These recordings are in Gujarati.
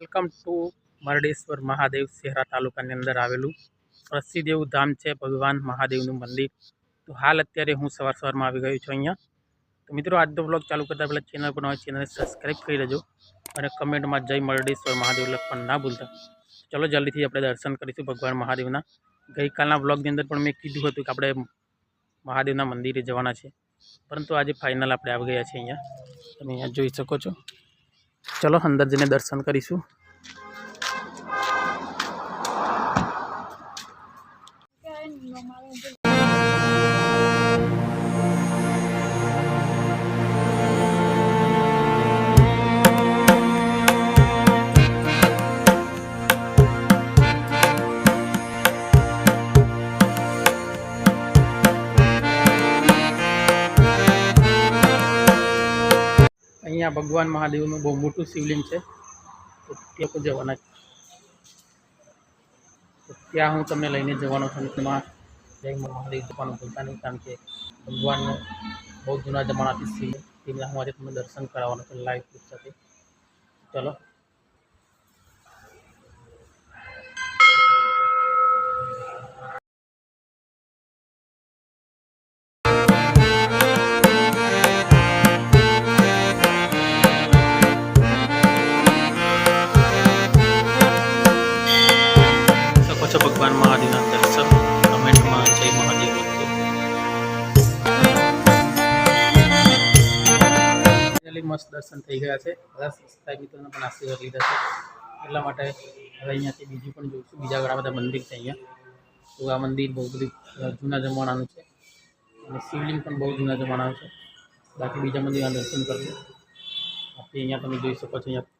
વેલકમ ટુ મરડેશ્વર મહાદેવ શહેરા તાલુકાની અંદર આવેલું એવું ધામ છે, ભગવાન મહાદેવનું મંદિર. તો હાલ અત્યારે હું સવાર સવારમાં આવી ગયો છું અહીંયા. તો મિત્રો, આજનો બ્લોગ ચાલુ કરતાં પહેલાં ચેનલ પર હોય ચેનલને સબસ્ક્રાઈબ કરી લેજો અને કમેન્ટમાં જય મરડેશ્વર મહાદેવ લખવાનું ના ભૂલતા. ચલો, જલ્દીથી આપણે દર્શન કરીશું ભગવાન મહાદેવના. ગઈકાલના બ્લોગની અંદર પણ મેં કીધું હતું કે આપણે મહાદેવના મંદિરે જવાના છે. પરંતુ આજે ફાઇનલ આપણે આવી ગયા છીએ અહીંયા. તમે અહીંયા જોઈ શકો છો. ચલો અંદર જઈને દર્શન કરીશું. અહીંયા ભગવાન મહાદેવનું બહુ મોટું શિવલિંગ છે. તો ત્યાં પણ જવાના ત્યાં હું તમને લઈને જવાનો છું તેમાં જય મહાદેવ જવાનું ભૂલતા નહીં, કારણ કે ભગવાનનો બહુ જૂના જમાનાથી શિવલિંગ તેમના હું આજે તમને દર્શન કરાવવાનો છું લાઈવ સાથે. ચલો. શકો છો ભગવાન મહાદેવના દર્શન? કમેન્ટમાં જય મહાદેવ મસ્ત દર્શન થઈ ગયા છે. બધા સબસ્ક્રાઈબ મિત્રોને પણ આશીર્વાદ લીધા છે. એટલા માટે હવે અહીંયાથી બીજું પણ જોઈશું. બીજા ઘણા બધા મંદિર છે અહીંયા. તો આ મંદિર બહુ બધું જૂના જમાનાનું છે. અને શિવલિંગ પણ બહુ જૂના જમાનાનું છે. બાકી બીજા મંદિરના દર્શન કરશું બાકી અહીંયા તમે જોઈ શકો છો, અહીંયા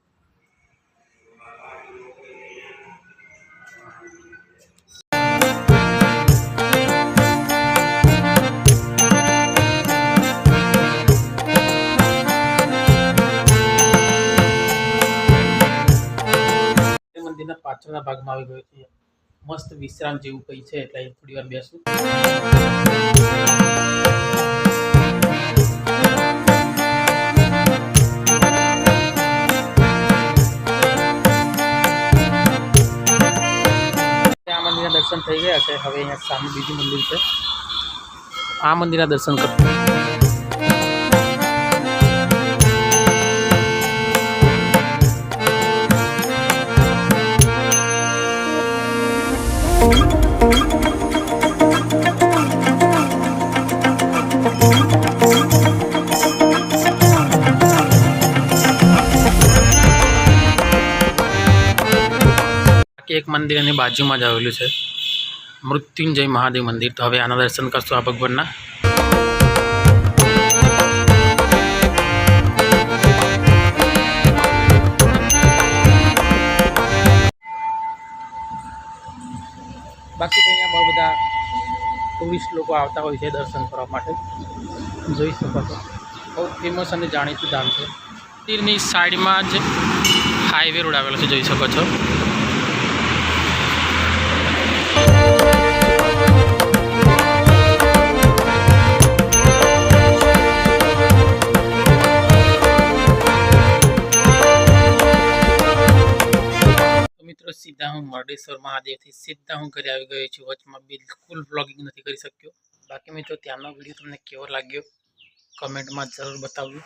મંદિરના પાછળના ભાગમાં આવી ગયો છે. મસ્ત વિશ્રામ જેવું કંઈ છે એટલે થોડી વાર બેસું. મંદિરના દર્શન થઈ ગયા છે. હવે અહીંયા સામે બીજું મંદિર છે. આ મંદિરના દર્શન કરો એક મંદિર એની બાજુમાં જ આવેલું છે. મૃત્યુંજય મહાદેવ મંદિર. તો હવે આના દર્શન કરશું આ ભગવાનના. બાકી તો અહીંયા બહુ બધા ટુરિસ્ટ લોકો આવતા હોય છે દર્શન કરવા માટે. જોઈ શકો છો. બહુ ફેમસ અને જાણીતું ધામ છે. તીરની સાઈડમાં જ હાઈવે રોડ આવેલો છે, જોઈ શકો છો. સીધા હું મરડેશ્વર મહાદેવથી સીધા હું ઘરે આવી ગયો છું. વચમાં બિલકુલ વ્લોગિંગ નથી કરી શક્યો. બાકી મિત્રો, ત્યાંનો વીડિયો તમને કેવો લાગ્યો? કમેન્ટમાં જરૂર બતાવજો.